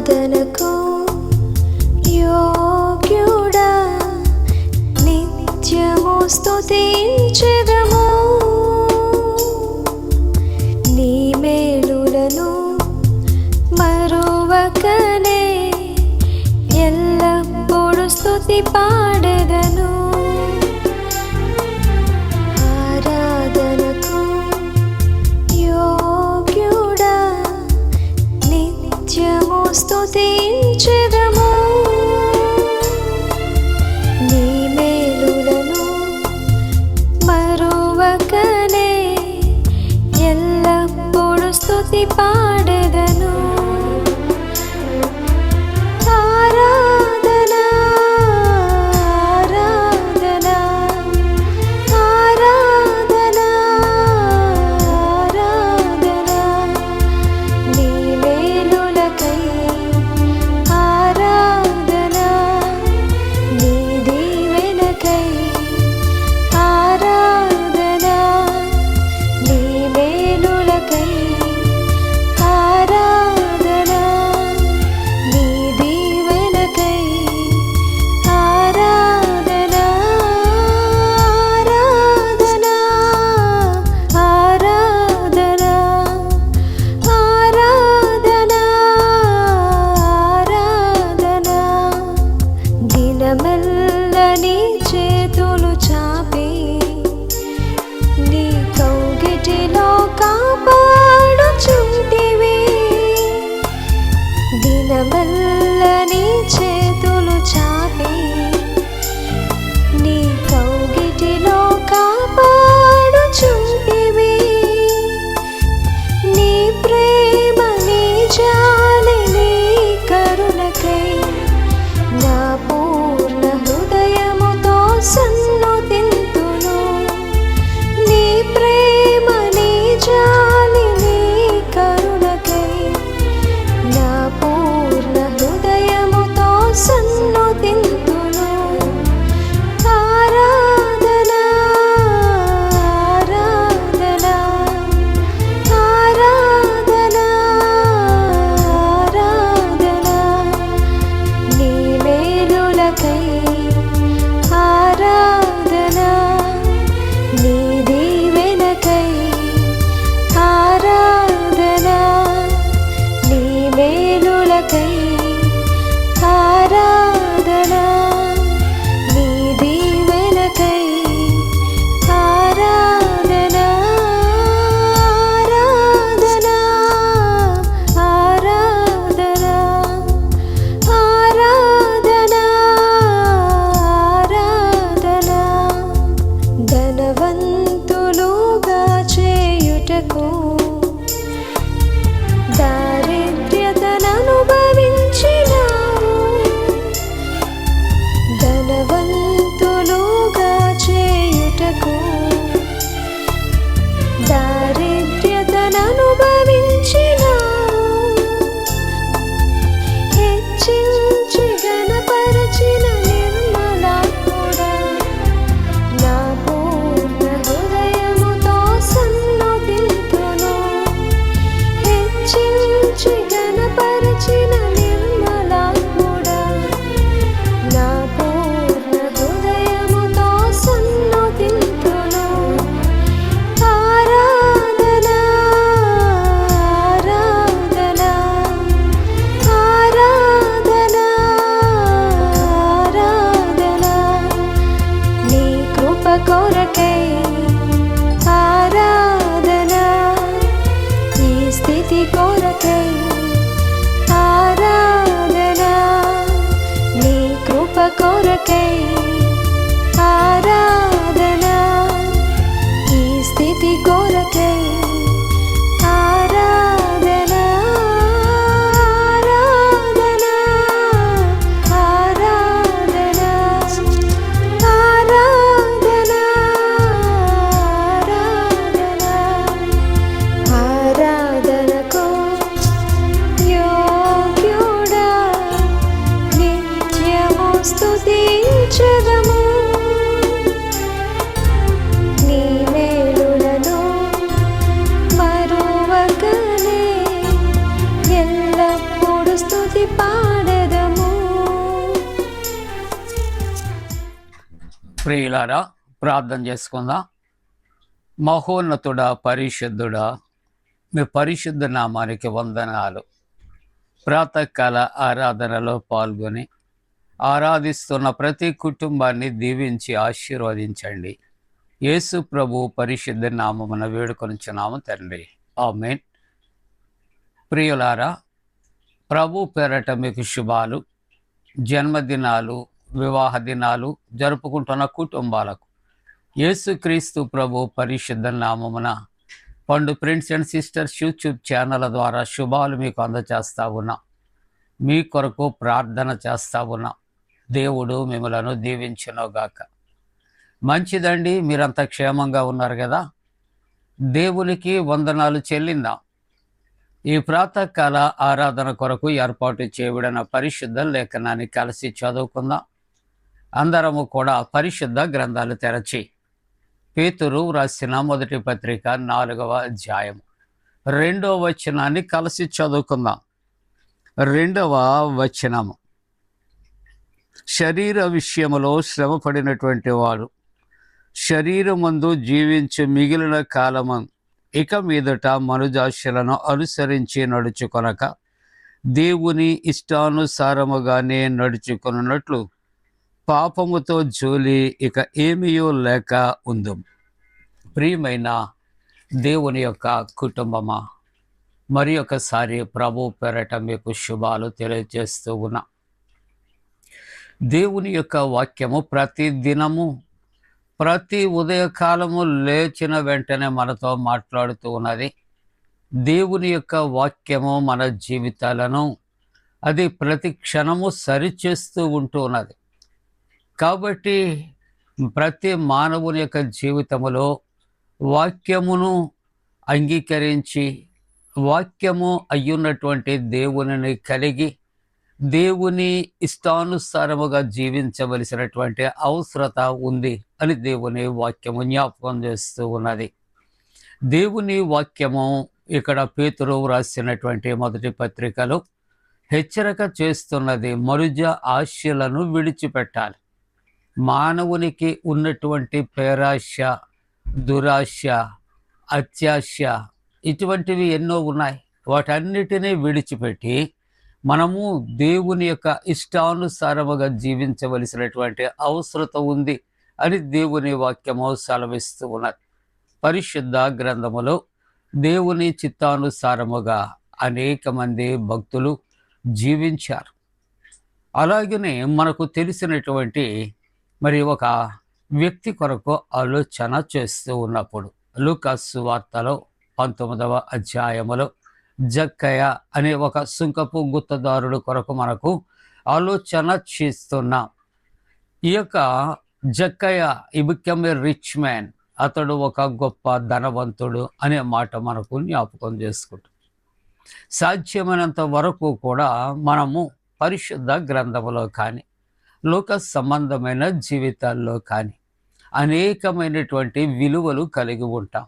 ఆరాధనకు యోగ్యుడా. నిత్యము స్తుతించగము. నీ మేలులను మరువకనే ఎల్లప్పుడూ స్తుతి పా ప్రార్థన చేసుకుందాం. మహోన్నతుడా పరిశుద్ధుడా మీ పరిశుద్ధ నామానికి వందనాలు. ప్రాతకాల ఆరాధనలో పాల్గొని ఆరాధిస్తున్న ప్రతి కుటుంబాన్ని దీవించి ఆశీర్వదించండి. యేసు ప్రభు పరిశుద్ధ నామమున వేడుకొనిచున్నాము తండ్రి. ఆమెన్. ప్రియులారా ప్రభు పేరట మీకు శుభాలు. జన్మదినాలు వివాహ దినాలు జరుపుకుంటున్న కుటుంబాలకు యేసుక్రీస్తు ప్రభు పరిశుద్ధ నామమున పండు friends and sisters YouTube channel ద్వారా శుభాలు మీకు అందచేస్తా ఉన్నా. మీ కొరకు ప్రార్థన చేస్తా ఉన్నా. దేవుడు మిమ్మలను దీవించునుగాక. మంచిదండి మీరంతా క్షేమంగా ఉన్నారు కదా? దేవునికి వందనాలు చెల్లిందాం. ఈ ప్రాతకాల ఆరాధన కొరకు ఏర్పాటు చేయబడిన పరిశుద్ధ లేఖనాన్ని కలిసి చదువుకుందాం. అందరము కూడా పరిశుద్ధ గ్రంథాలు తెరచి పేతురు రాసిన మొదటి పత్రిక నాలుగవ అధ్యాయం రెండవ వచనాన్ని కలిసి చదువుకుందాం. రెండవ వచనము. శరీర విషయములో శ్రమపడినటువంటి వాడు శరీరమందు జీవించి మిగిలిన కాలము ఇక మీదట మనుజాశలను అనుసరించి నడుచుకొనక దేవుని ఇష్టానుసారముగానే నడుచుకున్నట్లు పాపముతో జోలి ఇక ఏమీయో లేక ఉందు. ప్రియమైన దేవుని యొక్క కుటుంబమా మరి ఒకసారి ప్రభు పెరట మీకు శుభాలు తెలియజేస్తూ ఉన్నా. దేవుని యొక్క వాక్యము ప్రతి దినము ప్రతి ఉదయకాలము లేచిన వెంటనే మనతో మాట్లాడుతూ ఉన్నది. దేవుని యొక్క వాక్యము మన జీవితాలను అది ప్రతి క్షణము సరిచేస్తూ ఉంటూ ఉన్నది. కాబట్టి ప్రతి మానవుని యొక్క జీవితములో వాక్యమును అంగీకరించి వాక్యము అయ్యున్నటువంటి దేవునిని కలిగి దేవుని ఇష్టానుసారముగా జీవించవలసినటువంటి అవసరత ఉంది అని దేవుని వాక్యము జ్ఞాపకం చేస్తూ ఉన్నది. దేవుని వాక్యము ఇక్కడ పేతురు రాసినటువంటి మొదటి పత్రికలో హెచ్చరిక చేస్తున్నది మరుజ ఆశలను విడిచిపెట్టాలి. మానవునికి ఉన్నటువంటి పేరాశ దురాశ అత్యాశ ఇటువంటివి ఎన్నో ఉన్నాయి. వాటన్నిటినీ విడిచిపెట్టి మనము దేవుని యొక్క ఇష్టానుసారముగా జీవించవలసినటువంటి అవసరత ఉంది అని దేవుని వాక్యము సెలవిస్తూ ఉన్నారు పరిశుద్ధ గ్రంథములో దేవుని చిత్తానుసారముగా అనేక మంది భక్తులు జీవించారు. అలాగనే మనకు తెలిసినటువంటి మరి ఒక వ్యక్తి కొరకు ఆలోచన చేస్తూ ఉన్నప్పుడు లూకాసు వార్తలో పంతొమ్మిదవ అధ్యాయములో జక్కయ్య అనే ఒక సుంకపు గుత్తదారుడు కొరకు మనకు ఆలోచన చేస్తున్నాం ఈ యొక్క జక్కయ్య ఈ బికమ్ ఏ రిచ్ మ్యాన్ అతడు ఒక గొప్ప ధనవంతుడు అనే మాట మనకు జ్ఞాపకం చేసుకుంటాం సాధ్యమైనంత వరకు కూడా మనము పరిశుద్ధ గ్రంథములో కానీ లోక సంబంధమైన జీవితాల్లో కానీ అనేకమైనటువంటి విలువలు కలిగి ఉంటాం.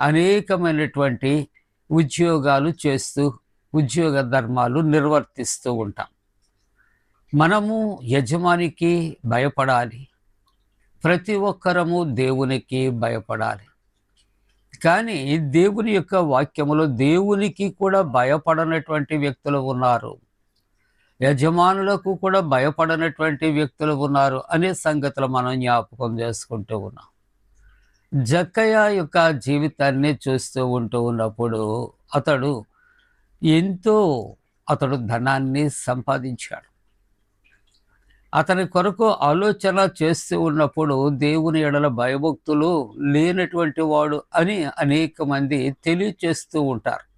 అనేకమైనటువంటి ఉద్యోగాలు చేస్తూ ఉద్యోగ ధర్మాలు నిర్వర్తిస్తూ ఉంటాం. మనము యజమానికి భయపడాలి. ప్రతి ఒక్కరము దేవునికి భయపడాలి. కానీ దేవుని యొక్క వాక్యములో దేవునికి కూడా భయపడనటువంటి వ్యక్తులు ఉన్నారు. యజమానులకు కూడా భయపడనటువంటి వ్యక్తులు ఉన్నారు అనే సంగతులు మనం జ్ఞాపకం చేసుకుంటూ ఉన్నాం. జక్కయ్య యొక్క జీవితాన్ని చూస్తూ ఉంటూ ఉన్నప్పుడు అతడు ఎంతో అతడు ధనాన్ని సంపాదించాడు. అతని కొరకు ఆలోచన చేస్తూ ఉన్నప్పుడు దేవుని ఎడల భయభక్తులు లేనటువంటి వాడు అని అనేక మంది తెలియచేస్తూ ఉంటారు.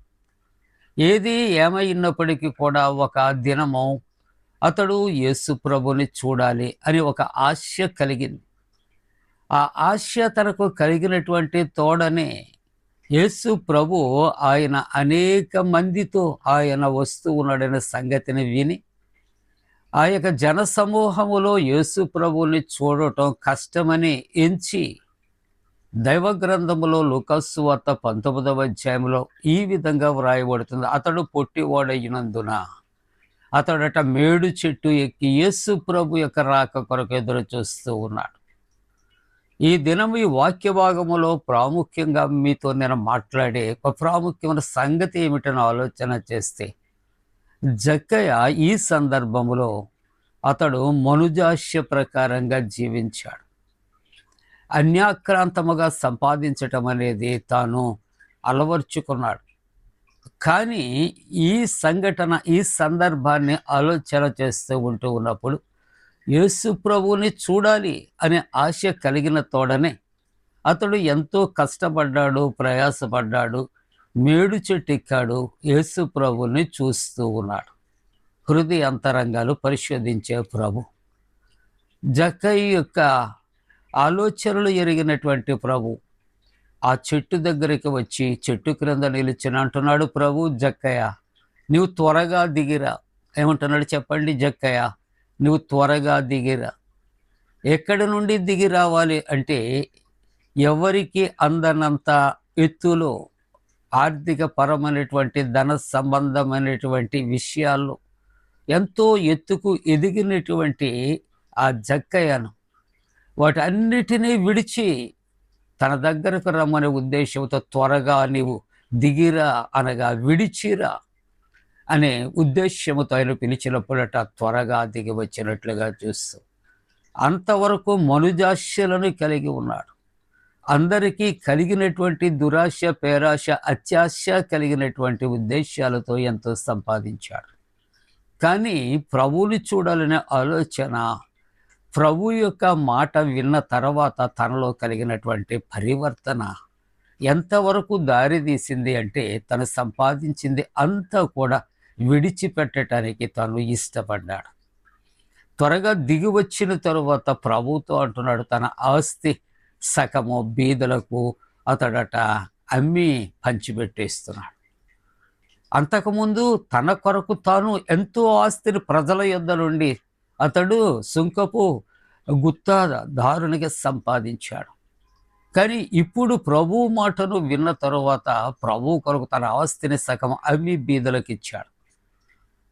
ఏది ఏమైనప్పటికీ కూడా ఒక దినము అతడు యేసు ప్రభుని చూడాలి అని ఒక ఆశ కలిగింది. ఆ ఆశ తనకు కలిగినటువంటి తోడనే యేసు ప్రభు ఆయన అనేక మందితో ఆయన వస్తూ ఉన్నాడనే సంగతిని విని ఆ యొక్క జన సమూహములో యేసు ప్రభుని చూడటం కష్టమని ఎంచి దైవ గ్రంథములో లుకస్సు వార్త పంతొమ్మిదవ అధ్యాయంలో ఈ విధంగా వ్రాయబడుతుంది. అతడు పొట్టివాడైనందున అతడట మేడు చెట్టు ఎక్కి యేసు ప్రభు యొక్క రాక కొరకు ఎదురు చూస్తూ ఉన్నాడు. ఈ దినం ఈ వాక్య భాగములో ప్రాముఖ్యంగా మీతో నేను మాట్లాడే ఒక ప్రాముఖ్యమైన సంగతి ఏమిటని ఆలోచన చేస్తే జక్కయ్య ఈ సందర్భములో అతడు మనుజాస్య ప్రకారంగా జీవించాడు. అన్యాక్రాంతముగా సంపాదించటం అనేది తాను అలవర్చుకున్నాడు. కానీ ఈ సంఘటన ఈ సందర్భాన్ని ఆలోచన చేస్తూ ఉంటూ ఉన్నప్పుడు యేసు ప్రభువుని చూడాలి అనే ఆశ కలిగిన తోడనే అతడు ఎంతో కష్టపడ్డాడు ప్రయాసపడ్డాడు మేడు చెట్టు ఎక్కాడు యేసు ప్రభుని చూస్తూ ఉన్నాడు. హృదయ అంతరంగాలు పరిశోధించే ప్రభు. జక్కయ్య యొక్క ఆలోచనలు ఎరిగినటువంటి ప్రభు. ఆ చెట్టు దగ్గరికి వచ్చి చెట్టు క్రింద నిలిచిన అంటున్నాడు ప్రభు జక్కయ్య నువ్వు త్వరగా దిగిరా. ఏమంటున్నాడు చెప్పండి జక్కయ్య నువ్వు త్వరగా దిగిరా. ఎక్కడి నుండి దిగి రావాలి అంటే ఎవరికి అందనంత ఎత్తులో ఆర్థిక పరమైనటువంటి ధన సంబంధమైనటువంటి విషయాల్లో ఎంతో ఎత్తుకు ఎదిగినటువంటి ఆ జక్కయ్యను వాటన్నిటినీ విడిచి తన దగ్గరకు రమ్మనే ఉద్దేశంతో త్వరగా నీవు దిగిరా అనగా విడిచిరా అనే ఉద్దేశ్యముతో ఆయన పిలిచినప్పుడట త్వరగా దిగి వచ్చినట్లుగా చూస్తూ అంతవరకు మనుజాస్యలను కలిగి ఉన్నాడు. అందరికీ కలిగినటువంటి దురాశ పేరాశ అత్యాశ కలిగినటువంటి ఉద్దేశాలతో ఎంతో సంపాదించాడు. కానీ ప్రభువుని చూడాలనే ఆలోచన ప్రభు యొక్క మాట విన్న తర్వాత తనలో కలిగినటువంటి పరివర్తన ఎంతవరకు దారి తీసింది అంటే తను సంపాదించింది అంతా కూడా విడిచిపెట్టడానికి తను ఇష్టపడ్డాడు. త్వరగా దిగి వచ్చిన తరువాత ప్రభుతో అంటున్నాడు తన ఆస్తి సగము బీదలకు అతడట అమ్మి పంచిపెట్టేస్తున్నాడు. అంతకుముందు తన కొరకు తాను ఎంతో ఆస్తిని ప్రజల యొద్ద నుండి అతడు సుంకపు గుత్తాదారునిగా సంపాదించాడు. కానీ ఇప్పుడు ప్రభు మాటను విన్న తరువాత ప్రభు కొరకు తన ఆస్తిని సగం అమ్మి బీదలకు ఇచ్చాడు.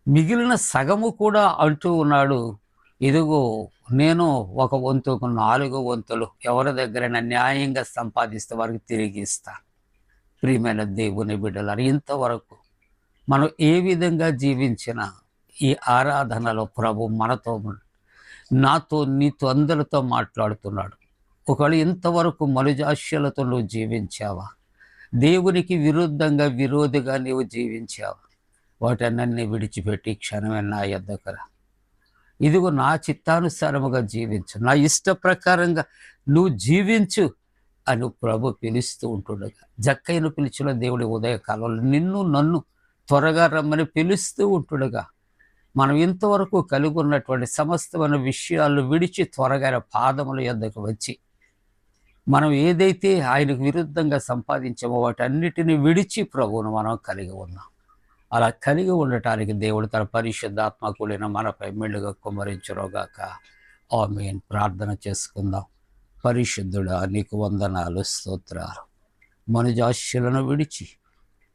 మిగిలిన సగము కూడా అంటూ ఉన్నాడు ఇదిగో నేను ఒక వంతుకు నాలుగు వంతులు ఎవరి దగ్గరైనా న్యాయంగా సంపాదిస్తే వారికి తిరిగి ఇస్తాను ప్రియమైన దేవుని బిడ్డలారు ఇంతవరకు మనం ఏ విధంగా జీవించినా ఈ ఆరాధనలో ప్రభు మనతో నాతో నీతో అందరితో మాట్లాడుతున్నాడు. ఒకవేళ ఇంతవరకు మనుజాస్యలతో నువ్వు జీవించావా? దేవునికి విరుద్ధంగా విరోధిగా నీవు జీవించావా? వాటన్నీ విడిచిపెట్టి క్షణమే నా ఎద్దకరా. ఇదిగో నా చిత్తానుసారముగా జీవించు. నా ఇష్ట ప్రకారంగా నువ్వు జీవించు అని ప్రభు పిలుస్తూ ఉంటుండగా జక్కైన పిలిచిన దేవుడి ఉదయకాలంలో నిన్ను నన్ను త్వరగా రమ్మని పిలుస్తూ ఉంటుండగా మనం ఇంతవరకు కలిగి ఉన్నటువంటి సమస్తమైన విషయాలు విడిచి త్వరగా పాదముల యొద్దకు వచ్చి మనం ఏదైతే ఆయనకు విరుద్ధంగా సంపాదించామో వాటన్నిటిని విడిచి ప్రభువును మనం కలిగి ఉన్నాం. అలా కలిగి ఉండటానికి దేవుడు తన పరిశుద్ధాత్మ కూడిన మనపై మెళ్ళుగా కుమ్మరించురోగాక ఆమెన్. ప్రార్థన చేసుకుందాం. పరిశుద్ధుడా నీకు వందనాలు స్తోత్రాలు. మనుజాస్యులను విడిచి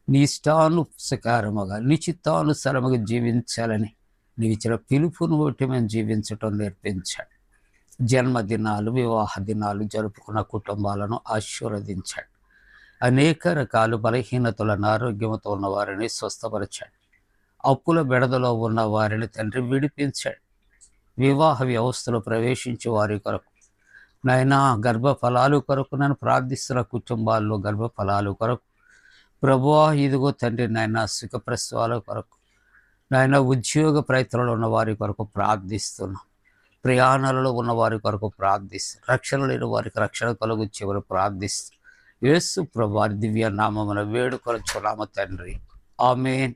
నీ ఇష్టానుసకారముగా నీ చిత్తానుసారముగా జీవించాలని నీ ఇచ్చిన పిలుపును బట్టి మేము జీవించటం నేర్పించాడు. జన్మదినాలు వివాహ దినాలు జరుపుకున్న కుటుంబాలను ఆశీర్వదించాడు. అనేక రకాలు బలహీనతలను ఆరోగ్యంతో ఉన్న వారిని స్వస్థపరిచాడు. అప్పుల బెడదలో ఉన్న వారిని తండ్రి విడిపించాడు. వివాహ వ్యవస్థలో ప్రవేశించే వారి కొరకు నాయనా గర్భఫలాలు కొరకు నన్ను ప్రార్థిస్తున్న కుటుంబాల్లో గర్భఫలాలు కొరకు ప్రభువా ఇదిగో తండ్రి నాయన సుఖప్రసవాల కొరకు నాయన ఉద్యోగ ప్రయత్నంలో ఉన్న వారి కొరకు ప్రార్థిస్తున్నాం. ప్రయాణాలలో ఉన్న వారి కొరకు ప్రార్థిస్తున్నాం. రక్షణ లేని వారికి రక్షణ కలుగు చివరి ప్రార్థిస్తున్నాం. యేసు ప్రభు దివ్య నామమున వేడుకొలుచున్నాము తండ్రి. ఆమెన్.